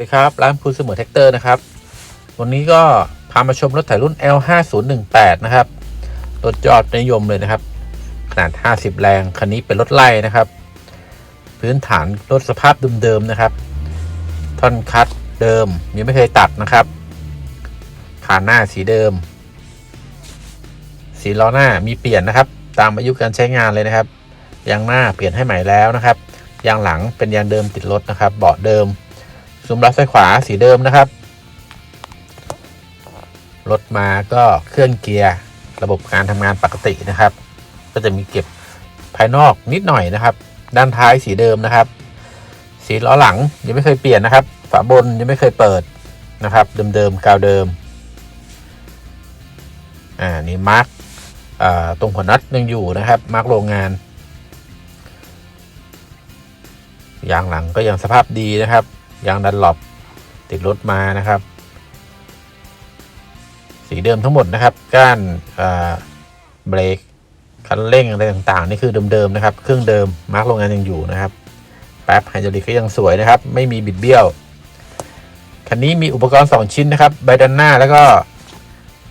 ดีครับร้านพูนเสมอแท็กเตอร์นะครับ วันนี้ก็พามาชมรถไถรุ่น L5018 นะครับ รถยอดนิยมเลยนะครับ ขนาด 50 แรง คันนี้เป็นรถไล่นะครับ พื้นฐานรถสภาพเดิมๆนะครับ ท่อนคัดเดิมยังไม่เคยตัดนะครับ ขาหน้าสีเดิม สีล้อหน้ามีเปลี่ยนนะครับ ตามอายุการใช้งานเลยนะครับ ยางหน้าเปลี่ยนให้ใหม่แล้วนะครับ ยางหลังเป็นยางเดิมติดรถนะครับ เบาะเดิม ซุ้มรับซ้ายขวาสีเดิมนะครับ รถมาก็เครื่องเกียร์ระบบการทำงานปกตินะครับ ก็จะมีเก็บภายนอกนิดหน่อยนะครับ ด้านท้ายสีเดิมนะครับ สีล้อหลังยังไม่เคยเปลี่ยนนะครับ ฝาบนยังไม่เคยเปิดนะครับ เดิมๆกาวเดิมอ่านี่มาร์กตรงหัวน็อตยังอยู่นะครับมาร์กโรงงานยางหลังก็ยังสภาพดีนะครับ ยางดันหลบติดรถมานะครับ สีเดิมทั้งหมดนะครับ ก้านเบรกคันเร่งอะไรต่างๆ นี่คือเดิมๆนะครับ เครื่องเดิมมาร์กโรงงานยังอยู่นะครับ แป๊บไฮดรอลิกก็ยังสวยนะครับ ไม่มีบิดเบี้ยว คันนี้มีอุปกรณ์ 2 ชิ้นนะครับ ใบดันหน้าแล้วก็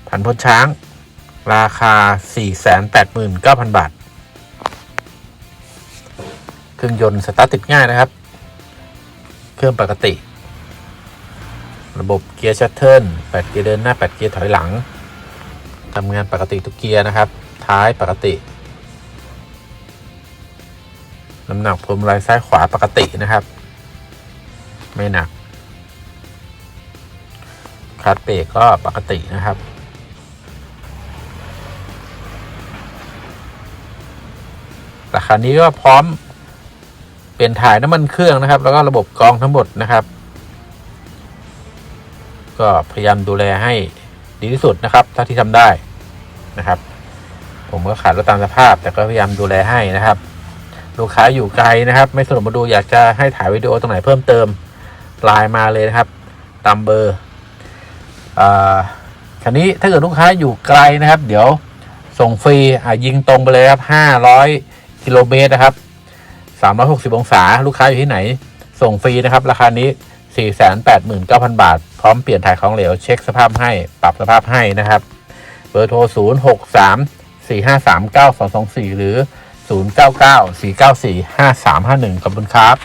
ผันพ้นช้าง ราคา 489,000 บาท เครื่องยนต์สตาร์ทติดง่ายนะครับ เครื่องปกติ ระบบเกียร์ชัตเทิล8เกียร์เดินหน้า8เกียร์ถอยหลังทำงานปกติทุกเกียร์นะครับ ท้ายปกติ น้ำหนักพวงมลัยซ้ายขวาปกตินะครับ ไม่หนักคลัตช์เบรกก็ปกตินะครับราคานี้ก็พร้อม เปลี่ยนถ่ายน้ำมันเครื่องนะครับ แล้วก็ระบบกรองทั้งหมดนะครับ ก็พยายามดูแลให้ดีที่สุดนะครับเท่าที่ทำได้นะครับ ผมก็ขายรถตามสภาพ แต่ก็พยายามดูแลให้นะครับ ลูกค้าอยู่ไกลนะครับ ไม่สะดวกมาดูอยากจะให้ถ่ายวิดีโอตรงไหนเพิ่มเติมไลน์มาเลยนะครับ ตามเบอร์อ่าคันนี้ถ้าเกิดลูกค้าอยู่ไกลนะครับ เดี๋ยวส่งฟรีอ่ายิงตรงไปเลยครับ500กิโลเมตรนะครับ 360 องศา ลูกค้าอยู่ที่ไหน ส่งฟรีนะครับ ราคานี้ 489,000 บาท พร้อมเปลี่ยนถ่ายของเหลว เช็คสภาพให้ ปรับสภาพให้นะครับ เบอร์โทร 0 6 3 4 5 3 9 2 2 4 หรือ 0 9 9 4 9 4 5 3 5 1 ขอบคุณครับ